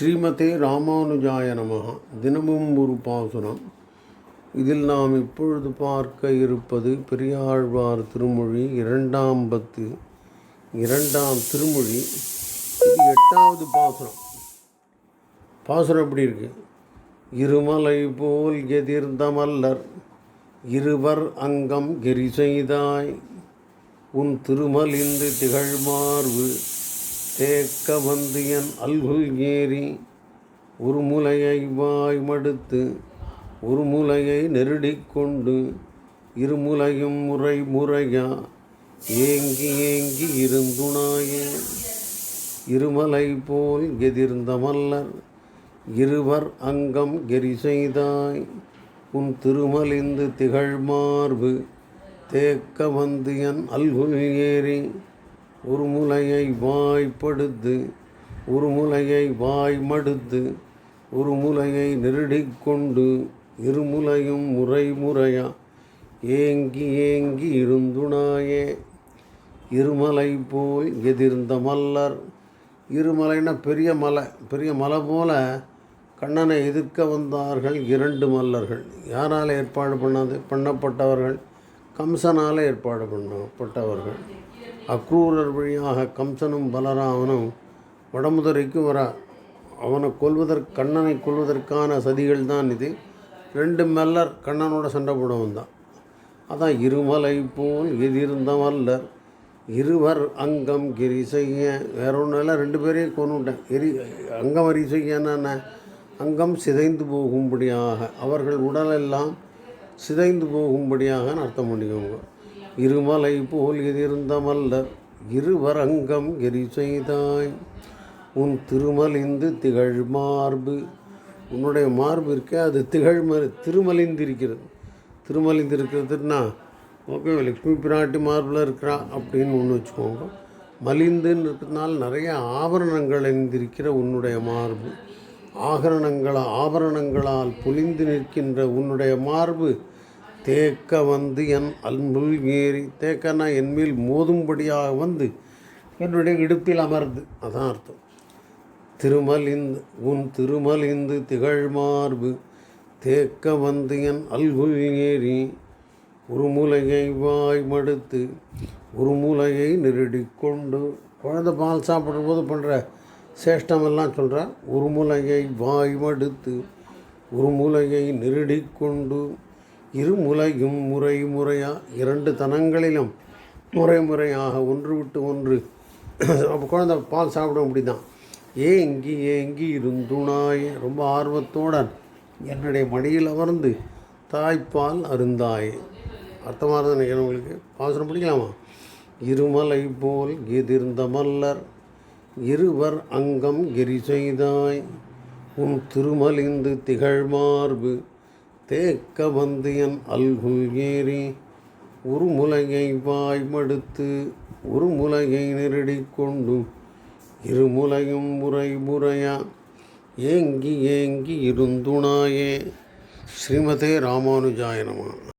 ஸ்ரீமதே ராமானுஜாய நமகா தினமும் ஒரு பாசுரம். இதில் நாம் இப்பொழுது பார்க்க இருப்பது பெரியாழ்வார் திருமொழி இரண்டாம் பத்து இரண்டாம் திருமொழி. இது எட்டாவது பாசுரம். பாசுரம் எப்படி இருக்கு? இருமலை போல் எதிர்ந்த மல்லர் இருவர் அங்கம் கெரி செய்தாய். உன் திருமலிந்து திகழ்மார்வு தேக்க வந்து என் அல்குல் ஏறி ஒரு முலையை வாய் மடுத்து ஒரு முலையை நெருடிக்கொண்டு இருமுலையும் முறை முறையா ஏங்கி ஏங்கி இருந்துணாயே. இருமலை போல் எதிர்ந்த மல்லர் இருவர் அங்கம் கெரி செய்தாய். உன் திருமலிந்து திகழ்மார்பு தேக்க வந்து என் அல்குல் ஏறி ஒரு முலையை வாய்ப்படுத்து ஒரு முலையை வாய் மடுத்து ஒரு முலையை நெருடிக்கொண்டு இருமுலையும் முறை முறையா ஏங்கி ஏங்கி இருந்துணாயே. இருமலை போல் எதிர்ந்த மல்லர் இருமலைன்னா பெரிய மலை பெரிய மலை போல கண்ணனை எதிர்க்க வந்தார்கள் இரண்டு மல்லர்கள். யாரால் ஏற்பாடு பண்ணது? பண்ணப்பட்டவர்கள் கம்சனால் ஏற்பாடு பண்ணப்பட்டவர்கள். அக்ரூரர் வழியாக கம்சனும் பலராமனும் வடமுதரைக்கு வர அவனை கொல்வதற்கு கண்ணனை கொல்வதற்கான சதிகள் தான் இது. ரெண்டு மெல்லர் கண்ணனோட சண்டை போடவும் தான் அதான் இருமலை போல் எதிர்ந்த மல்லர். இருவர் அங்கம் கிரி செய்ய. வேற ஒன்றும் இல்லை ரெண்டு பேரையும் கொண்டுட்டேன் எரி அங்கம் அரி செய்யன்னு அங்கம் சிதைந்து போகும்படியாக. அவர்கள் உடலெல்லாம் சிதைந்து போகும்படியாக அர்த்தம் பண்ணிக்கோங்க. இருமலை போல் எதிர்ந்தமல்ல இருவரங்கம் எரி செய்தாய். உன் திருமலிந்து திகழ் மார்பு உன்னுடைய மார்பு இருக்கே அது திகழ் மறு திருமலிந்திருக்கிறது. திருமலிந்திருக்கிறதுனா ஓகே லக்ஷ்மி பிராட்டி மார்பில் இருக்கிறா அப்படின்னு ஒன்று வச்சுக்கோங்க. மலிந்துன்னு இருக்கிறதுனால நிறைய ஆபரணங்கள் அணிந்திருக்கிற உன்னுடைய மார்பு. ஆகரணங்களால் ஆபரணங்களால் பொலிந்து நிற்கின்ற உன்னுடைய மார்பு தேக்க வந்து என் அல்முல் ஏறி தேக்கனா என் மேல் மோதும்படியாக வந்து என்னுடைய இடுப்பில் அமர்ந்து. அதான் அர்த்தம். திருமலிந்து உன் திருமலிந்து திகழ் மார்பு தேக்க வந்து என் அல்குல் ஏறி ஒரு மூலையை வாய் மடுத்து ஒரு மூலையை நெருடிக் குழந்தை பால் சாப்பிடும்போது பண்ணுற சேஷ்டமெல்லாம் சொல்கிறார் ஒரு மூலையை வாய் மடுத்து ஒரு மூலையை இருமுலையும் இரு முலையும் முறை முறையா இரண்டு தனங்களிலும் முறை முறையாக ஒன்று விட்டு ஒன்று. அப்போ குழந்தை பால் சாப்பிட முடிதான் ஏங்கி ஏங்கி இருந்துணாய். ரொம்ப ஆர்வத்துடன் என்னுடைய மடியில் அமர்ந்து தாய்ப்பால் அருந்தாய். அர்த்தமாக தான் உங்களுக்கு. பாசனம் பிடிக்கலாமா இருமலை போல் எதிர்ந்த மல்லர் இருவர் அங்கம் எரி செய்தாய். உன் திருமலிந்து திகழ்மார்பு தேக்க வந்தியன் என் அல்குல் ஏறி ஒரு முலையை வாய் மடுத்து ஒரு முலையை கொண்டு இருமுலையும் முறை முறையா ஏங்கி ஏங்கி இருந்துணாயே. ஸ்ரீமதே ராமானுஜாயனமா